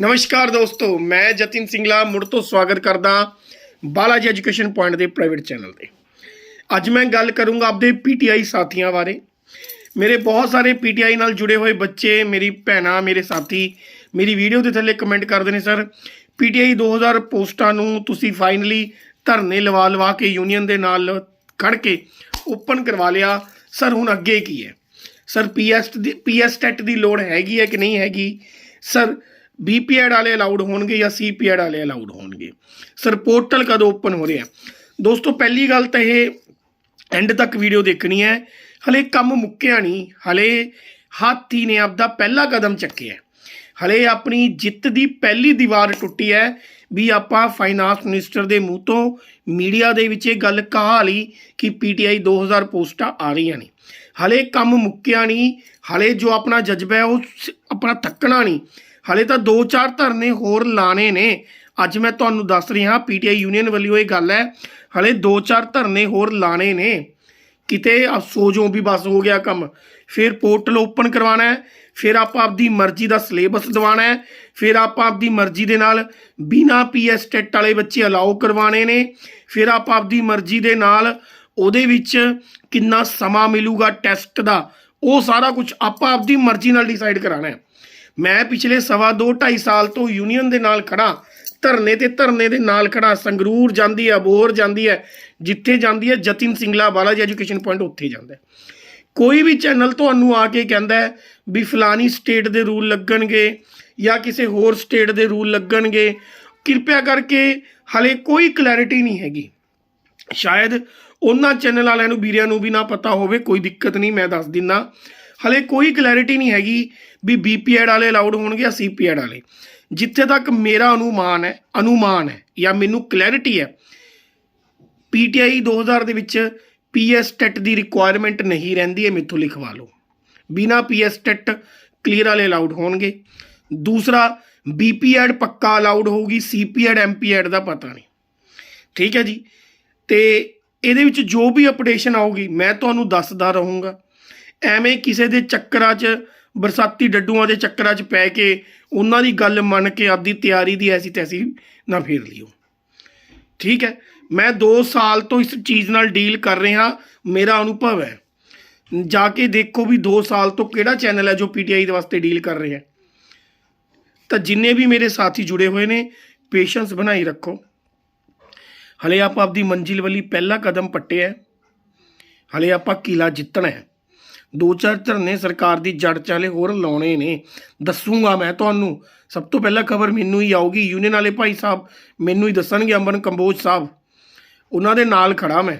ਨਮਸਕਾਰ ਦੋਸਤੋ, ਮੈਂ ਜਤਿਨ ਸਿੰਘਲਾ ਮੁੜ ਤੋਂ ਸਵਾਗਤ ਕਰਦਾ ਬਾਲਾਜੀ ਐਜੂਕੇਸ਼ਨ ਪੁਆਇੰਟ ਦੇ ਪ੍ਰਾਈਵੇਟ ਚੈਨਲ ਤੇ। ਅੱਜ ਮੈਂ ਗੱਲ ਕਰੂੰਗਾ ਆਪਦੇ ਪੀਟੀਆਈ ਸਾਥੀਆਂ ਬਾਰੇ। ਮੇਰੇ ਬਹੁਤ ਸਾਰੇ ਪੀਟੀਆਈ ਨਾਲ ਜੁੜੇ ਹੋਏ ਬੱਚੇ, ਮੇਰੀ ਭੈਣਾਂ, ਮੇਰੇ ਸਾਥੀ, ਮੇਰੀ ਵੀਡੀਓ ਦੇ ਥੱਲੇ ਕਮੈਂਟ ਕਰਦੇ ਨੇ, ਸਰ ਪੀਟੀਆਈ 2000 ਪੋਸਟਾਂ ਨੂੰ ਤੁਸੀਂ ਫਾਈਨਲੀ ਧਰਨੇ ਲਵਾ ਲਵਾ ਕੇ ਯੂਨੀਅਨ ਦੇ ਨਾਲ ਖੜ ਕੇ ਓਪਨ ਕਰਵਾ ਲਿਆ। ਸਰ, ਹੁਣ ਅੱਗੇ ਕੀ ਹੈ? ਸਰ ਪੀਐਸ ਦੀ ਪੀਐਸ ਟੈਟ ਦੀ ਲੋੜ ਹੈਗੀ ਹੈ ਕਿ ਨਹੀਂ ਹੈਗੀ? ਸਰ ਬੀਪੀਐਡ ਵਾਲੇ ਅਲਾਉਡ ਹੋਣਗੇ ਜਾਂ ਸੀਪੀਐਡ ਵਾਲੇ ਅਲਾਉਡ ਹੋਣਗੇ। ਸਰ ਪੋਰਟਲ ਕਦੋਂ ਓਪਨ ਹੋ ਰਿਹਾ? ਦੋਸਤੋ, ਪਹਿਲੀ ਗੱਲ ਤਾਂ ਇਹ ਐਂਡ ਤੱਕ ਵੀਡੀਓ ਦੇਖਣੀ ਹੈ। ਹਲੇ ਕੰਮ ਮੁੱਕਿਆ ਨਹੀਂ। ਹਲੇ ਹਾਥੀ ਨੇ ਆਪਦਾ ਪਹਿਲਾ ਕਦਮ ਚੱਕਿਆ। ਹਲੇ ਆਪਣੀ ਜਿੱਤ ਦੀ ਪਹਿਲੀ ਦੀਵਾਰ ਟੁੱਟੀ ਹੈ ਵੀ ਆਪਾਂ ਫਾਈਨਾਂਸ ਮਿਨਿਸਟਰ ਦੇ ਮੂੰਹ ਤੋਂ ਮੀਡੀਆ ਦੇ ਵਿੱਚ ਇਹ ਗੱਲ ਕਹਾ ਲਈ ਕਿ ਪੀਟੀਆਈ 2000 ਪੋਸਟਾਂ ਆ ਰਹੀਆਂ ਨੇ। ਹਲੇ ਕੰਮ ਮੁੱਕਿਆ ਨਹੀਂ। ਹਲੇ ਜੋ ਆਪਣਾ ਜਜ਼ਬਾ ਹੈ ਉਹ ਸ- ਆਪਣਾ ਥੱਕਣਾ ਨਹੀਂ। ਹਲੇ ਤਾਂ 2-4 ਧਰਨੇ ਹੋਰ ਲਾਣੇ ਨੇ। ਅੱਜ ਮੈਂ ਤੁਹਾਨੂੰ ਦੱਸ ਰਿਹਾ, ਪੀਟੀਆਈ ਯੂਨੀਅਨ ਵੱਲੋਂ ਇਹ ਗੱਲ ਹੈ, ਹਲੇ 2-4 ਧਰਨੇ ਹੋਰ ਲਾਣੇ ਨੇ। ਕਿਤੇ ਆ ਸੋਜੋ ਵੀ ਬਸ ਹੋ ਗਿਆ ਕੰਮ, ਫਿਰ ਪੋਰਟਲ ਓਪਨ ਕਰਵਾਉਣਾ ਹੈ, ਫਿਰ ਆਪਾਂ ਆਪਦੀ ਮਰਜ਼ੀ ਦਾ ਸਿਲੇਬਸ ਦਿਵਾਉਣਾ ਹੈ, ਫਿਰ ਆਪਾਂ ਆਪਦੀ ਮਰਜ਼ੀ ਦੇ ਨਾਲ ਬਿਨਾ ਪੀਐਸ ਟੈਟ ਵਾਲੇ ਬੱਚੇ ਅਲਾਉ ਕਰਵਾਣੇ ਨੇ, ਫਿਰ ਆਪਾਂ ਆਪਦੀ ਮਰਜ਼ੀ ਦੇ ਨਾਲ ਉਹਦੇ ਵਿੱਚ ਕਿੰਨਾ ਸਮਾਂ ਮਿਲੂਗਾ ਟੈਸਟ ਦਾ, ਉਹ ਸਾਰਾ ਕੁਝ ਆਪਾਂ ਆਪਦੀ ਮਰਜ਼ੀ ਨਾਲ ਡਿਸਾਈਡ ਕਰਾਣਾ ਹੈ। ਮੈਂ ਪਿਛਲੇ ਸਵਾ ਦੋ 2.5 ਸਾਲ ਤੋਂ ਯੂਨੀਅਨ ਦੇ ਨਾਲ ਖੜਾ ਧਰਨੇ ਤੇ ਧਰਨੇ ਦੇ ਨਾਲ ਖੜਾ ਸੰਗਰੂਰ ਜਾਂਦੀ ਹੈ ਅਬੋਹਰ ਜਾਂਦੀ ਹੈ, ਜਿੱਥੇ ਜਾਂਦੀ ਹੈ, ਜਤਿਨ ਸਿੰਗਲਾ ਬਾਲਾਜੀ ਐਜੂਕੇਸ਼ਨ ਪੁਆਇੰਟ ਉੱਥੇ ਜਾਂਦਾ ਕੋਈ ਵੀ ਚੈਨਲ ਤੁਹਾਨੂੰ ਆ ਕੇ ਕਹਿੰਦਾ ਹੈ ਵੀ ਫਲਾਨੀ ਸਟੇਟ ਦੇ ਰੂਲ ਲੱਗਣਗੇ ਜਾਂ ਕਿਸੇ ਹੋਰ ਸਟੇਟ ਦੇ ਰੂਲ ਲੱਗਣਗੇ ਕਿਰਪਿਆ ਕਰਕੇ ਹਲੇ ਕੋਈ ਕਲੈਰਿਟੀ ਨਹੀਂ ਹੈਗੀ। ਸ਼ਾਇਦ ਉਹਨਾਂ ਚੈਨਲ ਵਾਲਿਆਂ ਨੂੰ, ਵੀਰਿਆਂ ਨੂੰ ਵੀ ਨਾ ਪਤਾ ਹੋਵੇ, ਕੋਈ ਦਿੱਕਤ ਨਹੀਂ, ਮੈਂ ਦੱਸ ਦਿੰਦਾ। ਹਲੇ ਕੋਈ ਕਲੈਰਿਟੀ ਨਹੀਂ ਹੈਗੀ ਵੀ ਬੀਪੀਐਡ ਵਾਲੇ ਅਲਾਉਡ ਹੋਣਗੇ ਜਾਂ ਸੀਪੀਐਡ ਵਾਲੇ। ਜਿੱਥੇ ਤੱਕ ਮੇਰਾ ਅਨੁਮਾਨ ਹੈ ਅਨੁਮਾਨ ਹੈ ਜਾਂ ਮੈਨੂੰ ਕਲੈਰਿਟੀ ਹੈ ਪੀਟੀਆਈ 2000 ਦੇ ਵਿੱਚ ਪੀਐਸ ਟੈਟ ਦੀ ਰਿਕੁਆਇਰਮੈਂਟ ਨਹੀਂ ਰਹਿੰਦੀ ਹੈ ਮੇਥੋਂ ਲਿਖਵਾ ਲਓ। ਬਿਨਾ ਪੀਐਸ ਟੈਟ ਕਲੀਅਰ ਵਾਲੇ ਅਲਾਉਡ ਹੋਣਗੇ। ਦੂਸਰਾ ਬੀਪੀਐਡ ਪੱਕਾ ਅਲਾਉਡ ਹੋਊਗੀ ਸੀਪੀਐਡ ਐਮਪੀਐਡ ਦਾ ਪਤਾ ਨਹੀਂ। ਠੀਕ ਹੈ ਜੀ? ਤੇ ਇਹਦੇ ਵਿੱਚ ਜੋ ਵੀ ਅਪਡੇਸ਼ਨ ਆਊਗੀ, ਮੈਂ ਤੁਹਾਨੂੰ ਦੱਸਦਾ ਰਹੂੰਗਾ। ਐਵੇਂ ਕਿਸੇ ਦੇ ਚੱਕਰਾਂ 'ਚ, ਬਰਸਾਤੀ ਡੱਡੂਆਂ ਦੇ ਚੱਕਰਾਂ 'ਚ ਪੈ ਕੇ ਉਹਨਾਂ ਦੀ ਗੱਲ ਮੰਨ ਕੇ ਆਪਦੀ ਤਿਆਰੀ ਦੀ ਐਸੀ ਤੈਸੀ ਨਾ ਫੇਰ ਲਿਓ। ਠੀਕ ਹੈ? ਮੈਂ 2 ਸਾਲ ਤੋਂ ਇਸ ਚੀਜ਼ ਨਾਲ ਡੀਲ ਕਰ ਰਿਹਾ, ਮੇਰਾ ਅਨੁਭਵ ਹੈ। ਜਾ ਕੇ ਦੇਖੋ ਵੀ 2 ਸਾਲ ਤੋਂ ਕਿਹੜਾ ਚੈਨਲ ਹੈ ਜੋ ਪੀਟੀਆਈ ਦੇ ਵਾਸਤੇ ਡੀਲ ਕਰ ਰਿਹਾ ਹੈ। ਤਾਂ ਜਿੰਨੇ ਵੀ ਮੇਰੇ ਸਾਥੀ ਜੁੜੇ ਹੋਏ ਨੇ, ਪੇਸ਼ੈਂਸ ਬਣਾਈ ਰੱਖੋ। ਹਲੇ ਆਪਾਂ ਆਪਦੀ ਮੰਜ਼ਿਲ ਵੱਲੀ ਪਹਿਲਾ ਕਦਮ ਪੱਟਿਆ ਹੈ। ਹਲੇ ਆਪਾਂ ਕਿਲਾ ਜਿੱਤਣਾ ਹੈ। ਦੋ ਚਾਰ ਧਰਨੇ ਸਰਕਾਰ ਦੀ ਜੜ ਚਾਲੇ ਹੋਰ ਲਾਉਣੇ ਨੇ। ਦੱਸੂਗਾ ਮੈਂ ਤੁਹਾਨੂੰ। ਸਭ ਤੋਂ ਪਹਿਲਾਂ ਖਬਰ ਮੈਨੂੰ ਹੀ ਆਊਗੀ। ਯੂਨੀਅਨ ਵਾਲੇ ਭਾਈ ਸਾਹਿਬ ਮੈਨੂੰ ਹੀ ਦੱਸਣਗੇ ਅੰਬਨ ਕੰਬੋਜ ਸਾਹਿਬ। ਉਹਨਾਂ ਦੇ ਨਾਲ ਖੜਾ ਮੈਂ।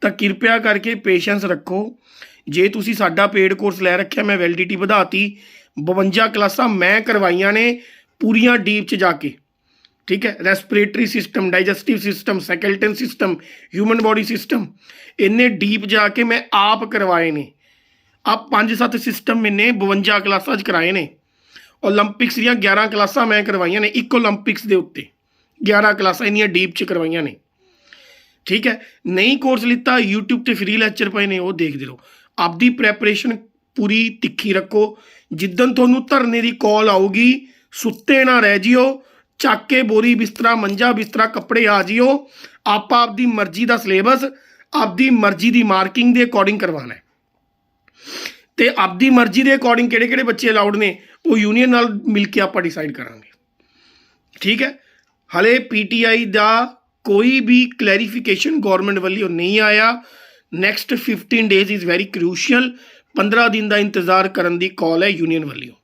ਤਾਂ ਕਿਰਪਿਆ ਕਰਕੇ ਪੇਸ਼ੈਂਸ ਰੱਖੋ। ਜੇ ਤੁਸੀਂ ਸਾਡਾ ਪੇਡ ਕੋਰਸ ਲੈ ਰੱਖਿਆ, ਮੈਂ ਵੈਲਿਡਿਟੀ ਵਧਾਤੀ। 52 ਕਲਾਸਾਂ ਮੈਂ ਕਰਵਾਈਆਂ ਨੇ ਪੂਰੀਆਂ ਡੀਪ ਚ ਜਾ ਕੇ। ਠੀਕ ਹੈ? Respiratory system digestive system skeleton system human body system ਇੰਨੇ ਡੀਪ ਜਾ ਕੇ ਮੈਂ ਆਪ ਕਰਵਾਏ ਨੇ। ਆਪ ਪੰਜ ਸੱਤ ਸਿਸਟਮ ਮੈਨੇ 52 ਕਲਾਸਾਂ 'ਚ ਕਰਾਏ ਨੇ। ਓਲੰਪਿਕਸ ਦੀਆਂ 11 ਕਲਾਸਾਂ ਮੈਂ ਕਰਵਾਈਆਂ ਨੇ, ਇੱਕ ਓਲੰਪਿਕਸ ਦੇ ਉੱਤੇ। 11 ਕਲਾਸਾਂ ਇੰਨੀਆਂ ਡੀਪ 'ਚ ਕਰਵਾਈਆਂ ਨੇ। ਠੀਕ ਹੈ? ਨਹੀਂ ਕੋਰਸ ਲਿੱਤਾ, YouTube ਤੇ ਫ੍ਰੀ ਲੈਕਚਰ ਪਏ ਨੇ, ਉਹ ਦੇਖਦੇ ਰਹੋ। ਆਪਦੀ ਪ੍ਰੈਪਰੇਸ਼ਨ ਪੂਰੀ ਤਿੱਖੀ ਰੱਖੋ। ਜਿੱਦਨ ਤੁਹਾਨੂੰ ਧਰਨੇ ਦੀ ਕਾਲ ਆਊਗੀ, ਸੁੱਤੇ ਨਾ ਰਹਿ ਜਿਓ, ਚੱਕ ਕੇ ਬੋਰੀ ਬਿਸਤਰਾ, ਮੰਜਾ ਬਿਸਤਰਾ, ਕੱਪੜੇ ਆ ਜਿਓ। ਆਪਾਂ ਆਪਦੀ ਮਰਜ਼ੀ ਦਾ ਸਿਲੇਬਸ ਆਪਦੀ ਮਰਜ਼ੀ ਦੀ ਮਾਰਕਿੰਗ ਦੇ ਅਕੋਰਡਿੰਗ ਕਰਵਾਣਾ ਤੇ ਆਪਦੀ ਮਰਜ਼ੀ ਦੇ ਅਕੋਰਡਿੰਗ ਕਿਹੜੇ ਕਿਹੜੇ ਬੱਚੇ ਅਲਾਉਡ ਨੇ, ਉਹ ਯੂਨੀਅਨ ਨਾਲ ਮਿਲ ਕੇ ਆਪਾਂ ਡਿਸਾਈਡ ਕਰਾਂਗੇ। ਠੀਕ ਹੈ? ਹਲੇ ਪੀਟੀਆਈ ਦਾ ਕੋਈ ਵੀ ਕਲੈਰੀਫਿਕੇਸ਼ਨ ਗਵਰਨਮੈਂਟ ਵੱਲੋਂ ਨਹੀਂ ਆਇਆ। Next 15 days is very crucial 15 ਦਿਨ ਦਾ ਇੰਤਜ਼ਾਰ ਕਰਨ ਦੀ ਕਾਲ ਹੈ ਯੂਨੀਅਨ ਵੱਲੋਂ।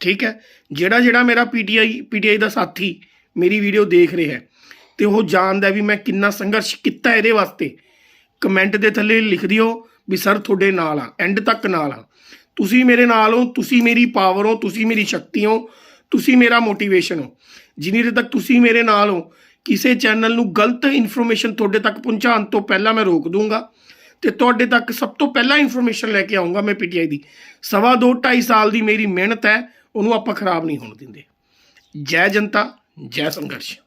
ਠੀਕ ਹੈ? ਜਿਹੜਾ ਜਿਹੜਾ ਮੇਰਾ ਪੀਟੀਆਈ ਪੀਟੀਆਈ ਦਾ ਸਾਥੀ ਮੇਰੀ ਵੀਡੀਓ ਦੇਖ ਰਿਹਾ ਹੈ, ਤੇ ਉਹ ਜਾਣਦਾ ਵੀ ਮੈਂ ਕਿੰਨਾ ਸੰਘਰਸ਼ ਕੀਤਾ ਇਹਦੇ ਵਾਸਤੇ। ਕਮੈਂਟ ਦੇ ਥੱਲੇ ਲਿਖ ਦਿਓ। ਵੀ ਸਰ ਤੁਹਾਡੇ ਨਾਲ ਆ ਐਂਡ ਤੱਕ ਨਾਲ ਆ। ਤੁਸੀਂ ਮੇਰੇ ਨਾਲ ਹੋ, ਤੁਸੀਂ ਮੇਰੀ ਪਾਵਰ ਹੋ, ਤੁਸੀਂ ਮੇਰੀ ਸ਼ਕਤੀ ਹੋ, ਤੁਸੀਂ ਮੇਰਾ ਮੋਟੀਵੇਸ਼ਨ ਹੋ। ਜਿੰਨੀ ਦੇਰ ਤੱਕ ਤੁਸੀਂ ਮੇਰੇ ਨਾਲ ਹੋ, ਕਿਸੇ ਚੈਨਲ ਨੂੰ ਗਲਤ ਇਨਫੋਰਮੇਸ਼ਨ ਤੁਹਾਡੇ ਤੱਕ ਪਹੁੰਚਾਉਣ ਤੋਂ ਪਹਿਲਾਂ ਮੈਂ ਰੋਕ ਦੂੰਗਾ ਤੇ ਤੁਹਾਡੇ ਤੱਕ ਸਭ ਤੋਂ ਪਹਿਲਾਂ ਇਨਫੋਰਮੇਸ਼ਨ ਲੈ ਕੇ ਆਉਂਗਾ ਮੈਂ ਪੀਟੀਆਈ ਦੀ। ਸਵਾ ਦੋ 2.5 ਸਾਲ ਦੀ ਮੇਰੀ ਮਿਹਨਤ ਹੈ, ਉਹਨੂੰ ਆਪਾਂ ਖਰਾਬ ਨਹੀਂ ਹੋਣ ਦਿੰਦੇ। ਜੈ ਜਨਤਾ, ਜੈ ਸੰਘਰਸ਼।